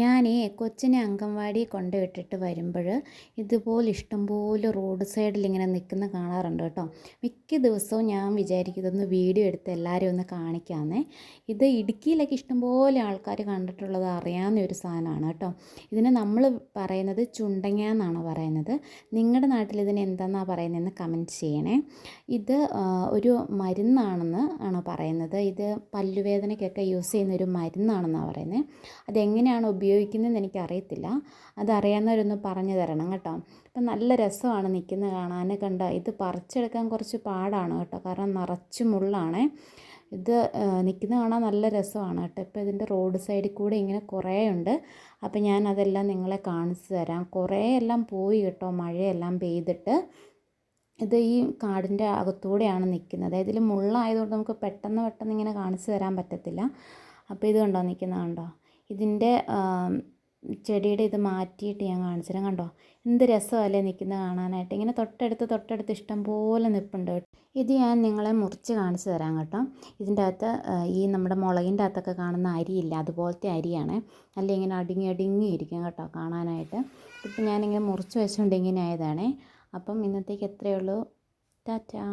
ഞാൻ കൊച്ചിനെ അംഗൻവാടി കൊണ്ടുവിട്ടിട്ട് വരുമ്പോൾ ഇതുപോലെ ഇഷ്ടംപോലെ റോഡ് സൈഡിൽ ഇങ്ങനെ നിൽക്കുന്ന കാണാറുണ്ട് കേട്ടോ. മിക്ക ദിവസവും ഞാൻ വിചാരിക്കും ഇതൊന്ന് വീഡിയോ എടുത്ത് എല്ലാവരും ഒന്ന് കാണിക്കാമെന്നേ. ഇത് ഇടുക്കിയിലൊക്കെ ഇഷ്ടംപോലെ ആൾക്കാർ കണ്ടിട്ടുള്ളത് അറിയാവുന്ന ഒരു സാധനമാണ് കേട്ടോ. ഇതിനെ നമ്മൾ പറയുന്നത് ചുണ്ടങ്ങ എന്നാണ് പറയുന്നത്. നിങ്ങളുടെ നാട്ടിൽ ഇതിന് എന്താണെന്നാണ് പറയുന്നതെന്ന് കമന്റ് ചെയ്യണേ. ഇത് ഒരു മരുന്നാണെന്ന് ആണ് പറയുന്നത്. ഇത് പല്ലുവേദനയ്ക്കൊക്കെ യൂസ് ചെയ്യുന്ന ഒരു മരുന്നാണെന്നാണ് പറയുന്നത് അതെങ്ങനെയാണ് ഉപയോഗിക്കുന്നതെന്ന് എനിക്കറിയത്തില്ല. അതറിയാവുന്നവരൊന്ന് പറഞ്ഞു തരണം കേട്ടോ. ഇപ്പം നല്ല രസമാണ് നിൽക്കുന്നത് കാണാൻ കണ്ട ഇത് പറിച്ചെടുക്കാൻ കുറച്ച് പാടാണ് കേട്ടോ. കാരണം നിറച്ച് മുള്ളാണേ. ഇത് നിൽക്കുന്ന കാണാൻ നല്ല രസമാണ് കേട്ടോ. ഇപ്പോൾ ഇതിന്റെ റോഡ് സൈഡിൽ കൂടെ ഇങ്ങനെ കുറേ ഉണ്ട് അപ്പോൾ ഞാൻ അതെല്ലാം നിങ്ങളെ കാണിച്ചു തരാം. കുറേ എല്ലാം പോയി കേട്ടോ മഴയെല്ലാം പെയ്തിട്ട്. ഇത് ഈ കാടിന്റെ അകത്തൂടെയാണ് നിൽക്കുന്നത്. ഇതിൽ മുള്ളായതുകൊണ്ട് നമുക്ക് പെട്ടെന്ന് പെട്ടെന്ന് ഇങ്ങനെ കാണിച്ചു തരാൻ പറ്റത്തില്ല. അപ്പോൾ ഇത് കണ്ടോ നിൽക്കുന്നത് കണ്ടോ? ഇതിന്റെ ചെടിയുടെ ഇത് മാറ്റിയിട്ട് ഞാൻ കാണിച്ചു കണ്ടോ? എന്ത് രസമല്ലേ നിൽക്കുന്നത് കാണാനായിട്ട്. ഇങ്ങനെ തൊട്ടടുത്ത് തൊട്ടടുത്ത് ഇഷ്ടം പോലെ നിൽപ്പുണ്ട് ഇത് ഞാൻ നിങ്ങളെ മുറിച്ച് കാണിച്ചു തരാം കേട്ടോ. ഇതിന്റെ അകത്ത് ഈ നമ്മുടെ മുളകിന്റെ അകത്തൊക്കെ കാണുന്ന അരിയില്ല? അതുപോലത്തെ അരിയാണ്. അല്ല ഇങ്ങനെ അടുങ്ങി അടുങ്ങി ഇരിക്കും കേട്ടോ കാണാനായിട്ട്. ഇപ്പം ഞാനിങ്ങനെ മുറിച്ച് വെച്ചുകൊണ്ട് ഇങ്ങനെ ആയതാണേ. അപ്പം ഇന്നത്തേക്ക് എത്രയേ ഉള്ളൂ. ടാറ്റാ.